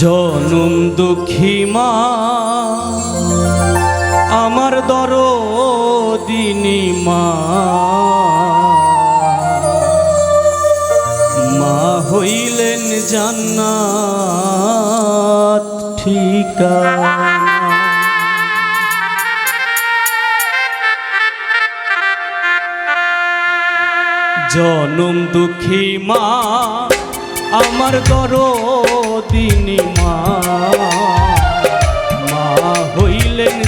জনম দুঃখী মা, আমার দর দিনী মা। মা হইলেন জান্নাত ঠিকানা জনম দুঃখী মা, আমার দরদিনী মা।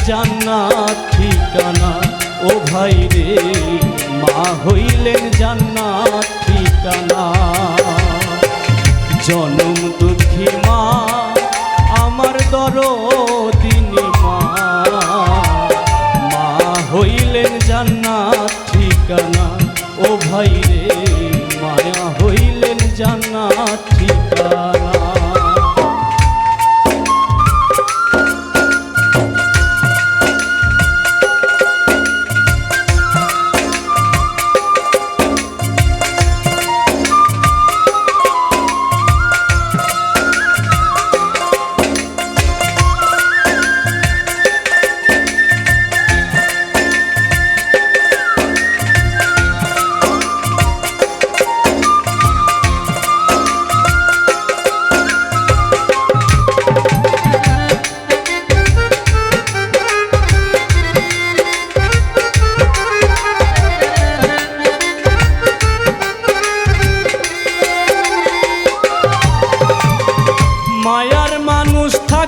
জান্নাত ঠিকানা? ও ভাই রে মা হইলেন জান্নাত ঠিকানা। জনম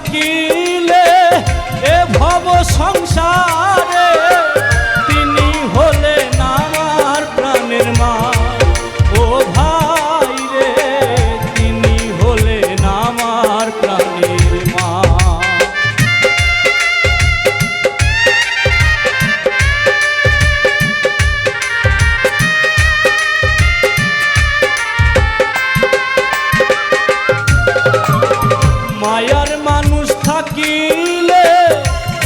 থাকিলে এ ভব সংসারে। তিনি হলেন আমার প্রাণের মা। ও ভাই রে, তিনি হলেন আমার প্রাণের মা। মায়ার মানুষ থাকিলে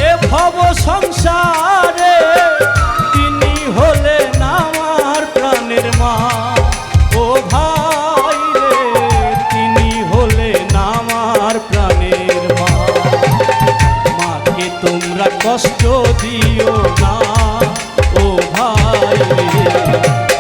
এ ভব সংসারে তিনি হলেন আমার প্রাণের মা। ও ভাই রে, তিনি হলেন আমার প্রাণের মা। মাকে তোমরা কষ্ট দিও না, ও ভাই রে।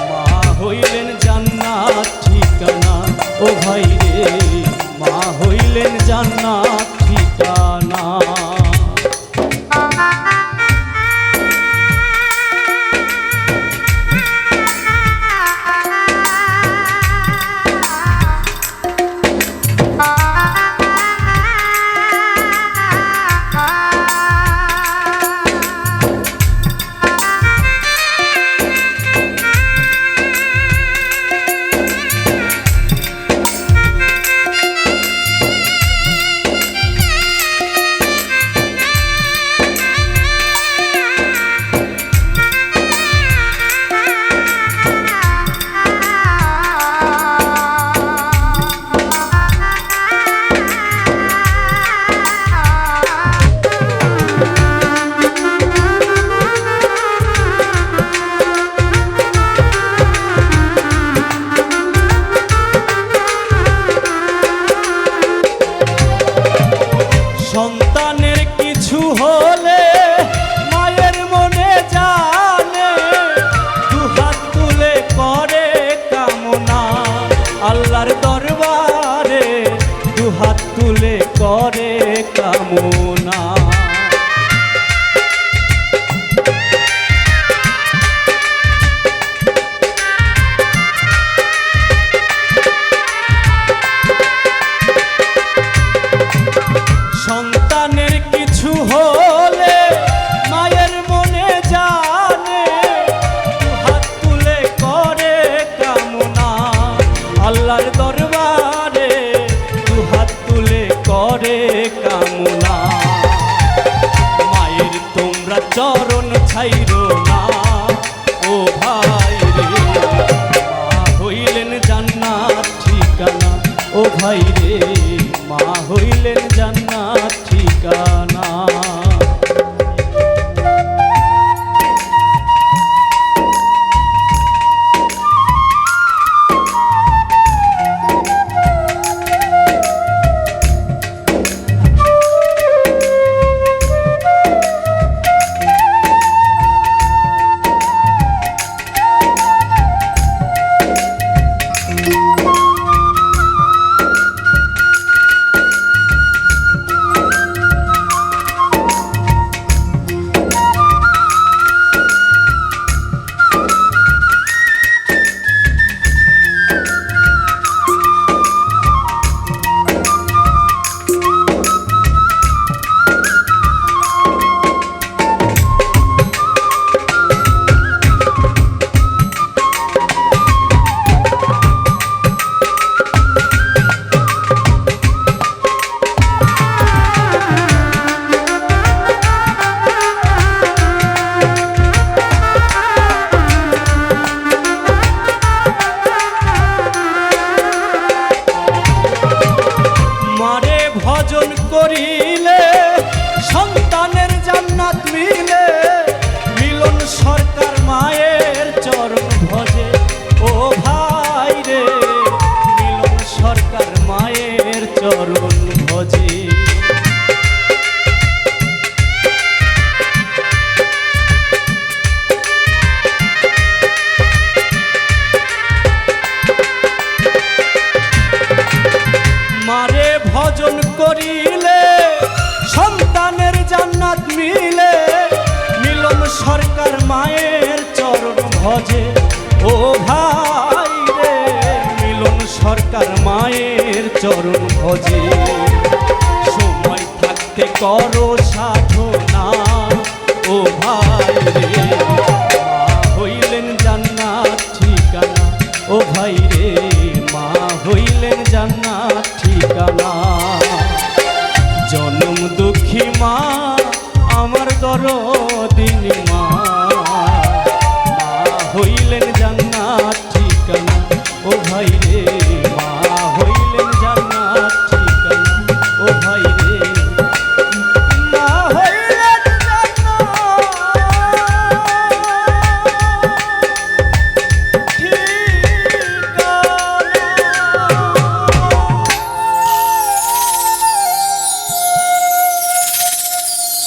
সন্তানের কিছু হলে মায়ের মনে জানে, দুহাত তুলে করে কামনা। আল্লাহর দরবারে দুহাত তুলে করে কামনা। সন্তানের কিছু হলে মায়ের মনে জানে, হাত তুলে করে কামনা। আল্লাহর দরবারে দু হাত তুলে করে কামনা। মায়ের তোমরা চরণ ছাইরো না, ও ভাই রে। হইলেন জান্নাত ঠিকানা, ও ভাই রে। করো সাধনা ও ভাই রে, মা হইলেন জান্নাত ঠিকানা। ও ভাই রে, মা হইলেন জান্নাত ঠিকানা। জন্ম দুঃখী মা, আমার দরদ